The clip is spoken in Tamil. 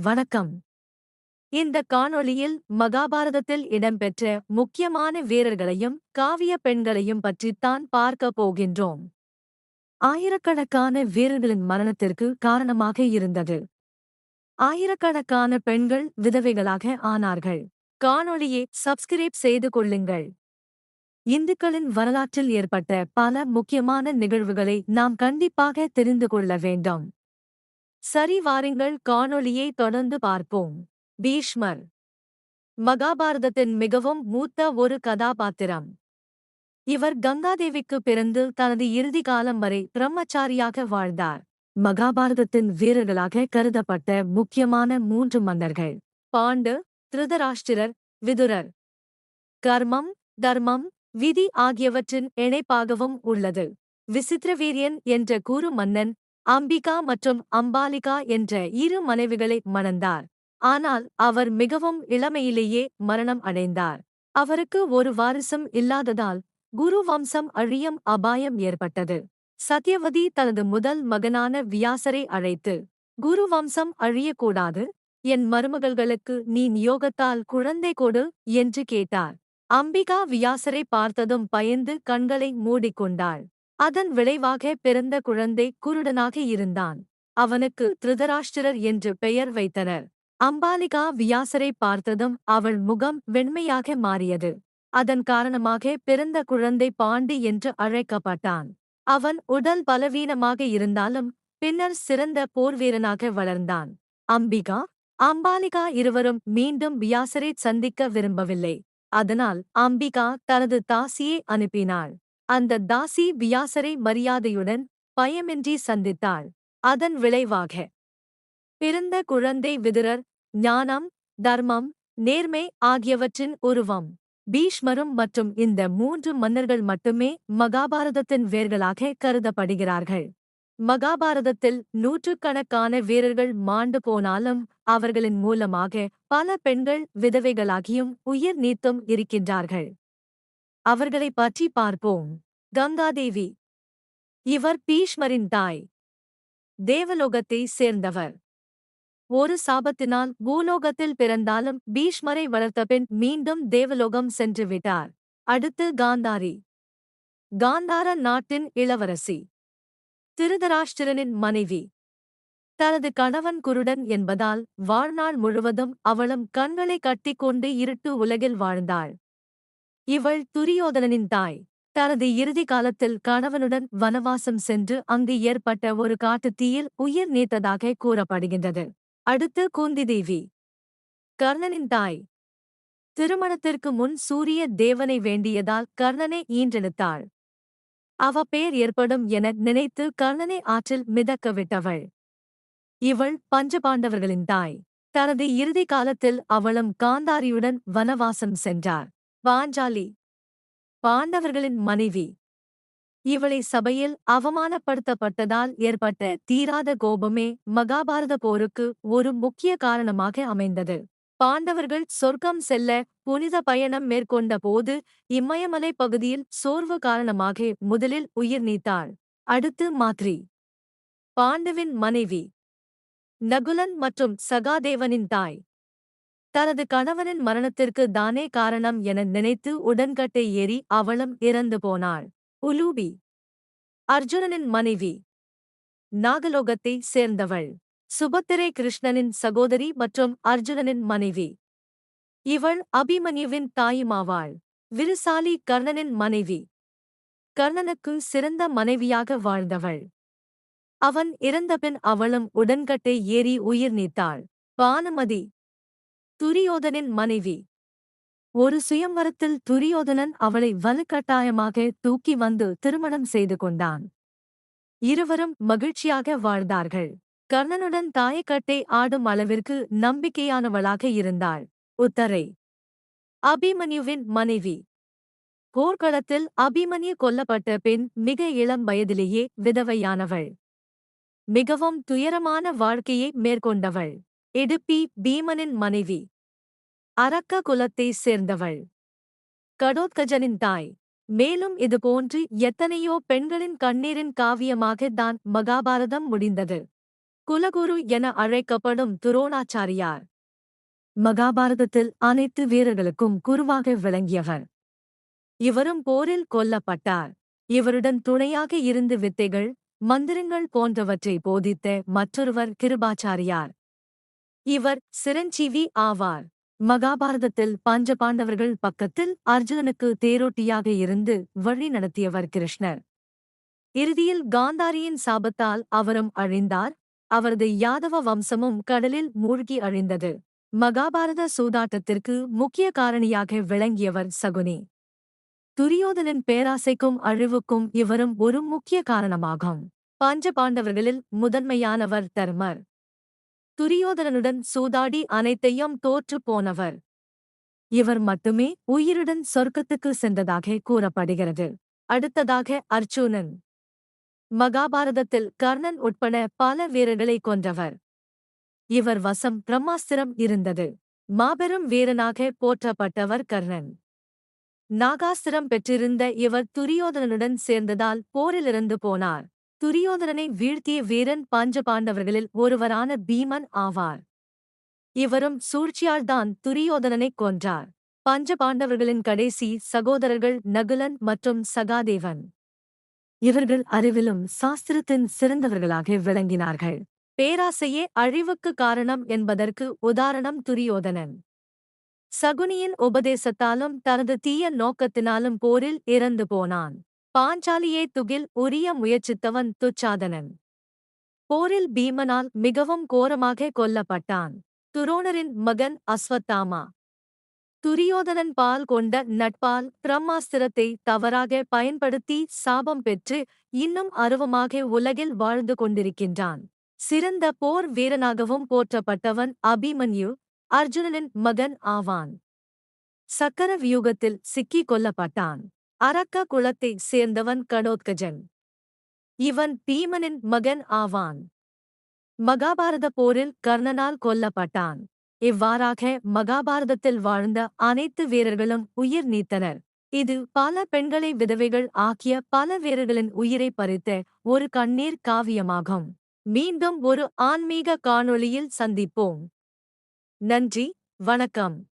வணக்கம். இந்த காணொளியில் மகாபாரதத்தில் இடம்பெற்ற முக்கியமான வீரர்களையும் காவிய பெண்களையும் பற்றித்தான் பார்க்க போகின்றோம். ஆயிரக்கணக்கான வீரர்களின் மரணத்திற்கு காரணமாக இருந்தது. ஆயிரக்கணக்கான பெண்கள் விதவைகளாக ஆனார்கள். காணொளியை சப்ஸ்கிரைப் செய்து கொள்ளுங்கள். இந்துக்களின் வரலாற்றில் ஏற்பட்ட பல முக்கியமான நிகழ்வுகளை நாம் கண்டிப்பாக தெரிந்து கொள்ள வேண்டும். சரி வாருங்கள் காணொளியை தொடர்ந்து பார்ப்போம். பீஷ்மர். மகாபாரதத்தின் மிகவும் மூத்த ஒரு கதாபாத்திரம். இவர் கங்காதேவிக்கு பிறந்து தனது இறுதி காலம் வரை பிரம்மச்சாரியாக வாழ்ந்தார். மகாபாரதத்தின் வீரர்களாக கருதப்பட்ட முக்கியமான மூன்று மன்னர்கள். பாண்டு திருதராஷ்டிரர் விதுரர். கர்மம் தர்மம் விதி ஆகியவற்றின் இணைப்பாகவும் உள்ளது. விசித்திரவீரியன் என்ற கூறு மன்னன் அம்பிகா மற்றும் அம்பாலிகா என்ற இரு மனைவிகளை மணந்தார். ஆனால் அவர் மிகவும் இளமையிலேயே மரணம் அடைந்தார். அவருக்கு ஒரு வாரிசம் இல்லாததால் குரு வம்சம் அழியும் அபாயம் ஏற்பட்டது. சத்யவதி தனது முதல் மகனான வியாசரை அழைத்து குரு வம்சம் அழியக்கூடாது. என் மருமகள்களுக்கு நீ நியோகத்தால் குழந்தை கொடு என்று கேட்டார். அம்பிகா வியாசரை பார்த்ததும் பயந்து கண்களை மூடிக்கொண்டாள். அதன் விளைவாக பிறந்த குழந்தை குருடனாக இருந்தான். அவனுக்கு திருதராஷ்டிரர் என்று பெயர் வைத்தனர். அம்பாலிகா வியாசரை பார்த்ததும் அவள் முகம் வெண்மையாக மாறியது. அதன் காரணமாக பிறந்த குழந்தை பாண்டி என்று அழைக்கப்பட்டான். அவன் உடல் பலவீனமாக இருந்தாலும் பின்னர் சிறந்த போர்வீரனாக வளர்ந்தான். அம்பிகா அம்பாலிகா இருவரும் மீண்டும் வியாசரை சந்திக்க விரும்பவில்லை. அதனால் அம்பிகா தனது தாசியை அனுப்பினாள். அந்த தாசி வியாசரை மரியாதையுடன் பயமின்றி சந்தித்தாள். அதன் விளைவாக பிறந்த குழந்தை விதிரர் ஞானம் தர்மம் நேர்மை ஆகியவற்றின் உருவம் பீஷ்மரும் மற்றும் இந்த மூன்று மன்னர்கள் மட்டுமே மகாபாரதத்தின் வேர்களாக கருதப்படுகிறார்கள். மகாபாரதத்தில் நூற்றுக்கணக்கான வீரர்கள் மாண்டு போனாலும் அவர்களின் மூலமாக பல பெண்கள் விதவைகளாகியும் உயிர் நீத்தும் இருக்கின்றார்கள். அவர்களை பற்றி பார்ப்போம். கங்காதேவி. இவர் பீஷ்மரின் தாய். தேவலோகத்தை சேர்ந்தவர். ஒரு சாபத்தினால் பூலோகத்தில் பிறந்தாலும் பீஷ்மரை வளர்த்த பின் மீண்டும் தேவலோகம் சென்று விட்டார். அடுத்து காந்தாரி. காந்தார நாட்டின் இளவரசி. திருதராஷ்டிரனின் மனைவி. தனது கணவன் குருடன் என்பதால் வாழ்நாள் முழுவதும் அவளும் கண்களை கட்டிக்கொண்டு இருட்டு உலகில் வாழ்ந்தாள். இவள் துரியோதனனின் தாய். தனது இறுதி காலத்தில் கணவனுடன் வனவாசம் சென்று அங்கு ஏற்பட்ட ஒரு காட்டுத் தீயில் உயிர் நீத்ததாக கூறப்படுகின்றது. அடுத்து கூந்திதேவி கர்ணனின் தாய். திருமணத்திற்கு முன் சூரிய தேவனை வேண்டியதால் கர்ணனை ஈன்றெடுத்தாள். அவ பேர் ஏற்படும் என நினைத்து கர்ணனை ஆற்றில் மிதக்க விட்டவள். இவள் பஞ்சபாண்டவர்களின் தாய். தனது இறுதி காலத்தில் அவளும் காந்தாரியுடன் வனவாசம் சென்றார். பாஞ்சாலி பாண்டவர்களின் மனைவி. இவளை சபையில் அவமானப்படுத்தப்பட்டதால் ஏற்பட்ட தீராத கோபமே மகாபாரத போருக்கு ஒரு முக்கிய காரணமாக அமைந்தது. பாண்டவர்கள் சொர்க்கம் செல்ல புனித பயணம் மேற்கொண்ட போது இம்மயமலை பகுதியில் சோர்வு காரணமாக முதலில் உயிர் நீத்தாள் அடுத்து மாத்ரி. பாண்டவின் மனைவி. நகுலன் மற்றும் சகாதேவனின் தாய். தனது கணவனின் மரணத்திற்கு தானே காரணம் என நினைத்து உடன்கட்டை ஏறி அவளும் இறந்து போனாள். உலூபி. அர்ஜுனனின் மனைவி. நாகலோகத்தை சேர்ந்தவள். சுபத்திரை கிருஷ்ணனின் சகோதரி மற்றும் அர்ஜுனனின் மனைவி. இவள் அபிமன்யுவின் தாயுமாவாள். விருசாலி கர்ணனின் மனைவி. கர்ணனுக்கு சிறந்த மனைவியாக வாழ்ந்தவள். அவன் இறந்தபின் அவளும் உடன்கட்டை ஏறி உயிர் நீத்தாள். பானுமதி. துரியோதனின் மனைவி. ஒரு சுயம்வரத்தில் துரியோதனன் அவளை வலுக்கட்டாயமாக தூக்கி வந்து திருமணம் செய்து கொண்டான். இருவரும் மகிழ்ச்சியாக வாழ்ந்தார்கள். கர்ணனுடன் தாயக்கட்டை ஆடும் அளவிற்கு நம்பிக்கையானவளாக இருந்தாள். உத்தரை. அபிமன்யுவின் மனைவி. போர்க்களத்தில் அபிமன்யு கொல்லப்பட்ட பின் மிக இளம் வயதிலேயே விதவையானவள். மிகவும் துயரமான வாழ்க்கையை மேற்கொண்டவள். இடுப்பி பீமனின் மனைவி. அரக்க குலத்தைச் சேர்ந்தவள். கடோத்கஜனின் தாய். மேலும் இதுபோன்று எத்தனையோ பெண்களின் கண்ணீரின் காவியமாக தான் மகாபாரதம் முடிந்தது. குலகுரு என அழைக்கப்படும் துரோணாச்சாரியார். மகாபாரதத்தில் அனைத்து வீரர்களுக்கும் குருவாக விளங்கியவர். இவரும் போரில் கொல்லப்பட்டார். இவருடன் துணையாக இருந்து வித்தைகள் மந்திரங்கள் போன்றவற்றை போதித்த மற்றொருவர் கிருபாச்சாரியார். இவர் சிரஞ்சீவி ஆவார். மகாபாரதத்தில் பஞ்ச பாண்டவர்கள் பக்கத்தில் அர்ஜுனனுக்கு தேரோட்டியாக இருந்து வழி நடத்தியவர் கிருஷ்ணர். இறுதியில் காந்தாரியின் சாபத்தால் அவரும் அழிந்தார். அவரது யாதவ வம்சமும் கடலில் மூழ்கி அழிந்தது. மகாபாரத சூதாட்டத்திற்கு முக்கிய காரணியாக விளங்கியவர் சகுனி. துரியோதனின் பேராசைக்கும் அழிவுக்கும் இவரும் ஒரு முக்கிய காரணமாகும். பஞ்ச பாண்டவர்களில் முதன்மையானவர் தர்மர். துரியோதனனுடன் சூதாடி அனைத்தையும் தோற்றுப் போனவர். இவர் மட்டுமே உயிருடன் சொர்க்கத்துக்கு சென்றதாக கூறப்படுகிறது. அடுத்ததாக அர்ஜுனன். மகாபாரதத்தில் கர்ணன் உட்பட பல வீரர்களை கொன்றவர். இவர் வசம் பிரம்மாஸ்திரம் இருந்தது. மாபெரும் வீரனாக போற்றப்பட்டவர் கர்ணன். நாகாஸ்திரம் பெற்றிருந்த இவர் துரியோதனனுடன் சேர்ந்ததால் போரிலிருந்து போனார். துரியோதனனை வீழ்த்திய வீரன் பஞ்ச பாண்டவர்களில் ஒருவரான பீமன் ஆவார். இவரும் சூழ்ச்சியால்தான் துரியோதனனை கொன்றார். பஞ்ச பாண்டவர்களின் கடைசி சகோதரர்கள் நகுலன் மற்றும் சகாதேவன். இவர்கள் அறிவிலும் சாஸ்திரத்தின் சிறந்தவர்களாக விளங்கினார்கள். பேராசையே அழிவுக்கு காரணம் என்பதற்கு உதாரணம் துரியோதனன். சகுனியின் உபதேசத்தாலும் தனது தீய நோக்கத்தினாலும் போரில் இறந்து போனான். பாஞ்சாலியே துகில் உரிய முயற்சித்தவன் துச்சாதனன். போரில் பீமனால் மிகவும் கோரமாக கொல்லப்பட்டான். துரோணரின் மகன் அஸ்வத்தாமா. துரியோதனன் பால் கொண்ட நட்பால் பிரம்மாஸ்திரத்தை தவறாக பயன்படுத்தி சாபம் பெற்று இன்னும் அருவமாக உலகில் வாழ்ந்து கொண்டிருக்கின்றான். சிறந்த போர் வீரனாகவும் போற்றப்பட்டவன் அபிமன்யு அர்ஜுனனின் மகன் ஆவான். சக்கர வியூகத்தில் சிக்கிக் கொல்லப்பட்டான். அரக்க குலத்தைச் சேர்ந்தவன் கடோத்கஜன் இவன் பீமனின் மகன் ஆவான். மகாபாரத போரில் கர்ணனால் கொல்லப்பட்டான். இவ்வாறாக மகாபாரதத்தில் வாழ்ந்த அனைத்து வீரர்களும் உயிர் நீத்தனர். இது பல பெண்களை விதவைகள் ஆக்கிய பல வீரர்களின் உயிரை பறித்த ஒரு கண்ணீர் காவியமாகும். மீண்டும் ஒரு ஆன்மீக காணொளியில் சந்திப்போம். நன்றி வணக்கம்.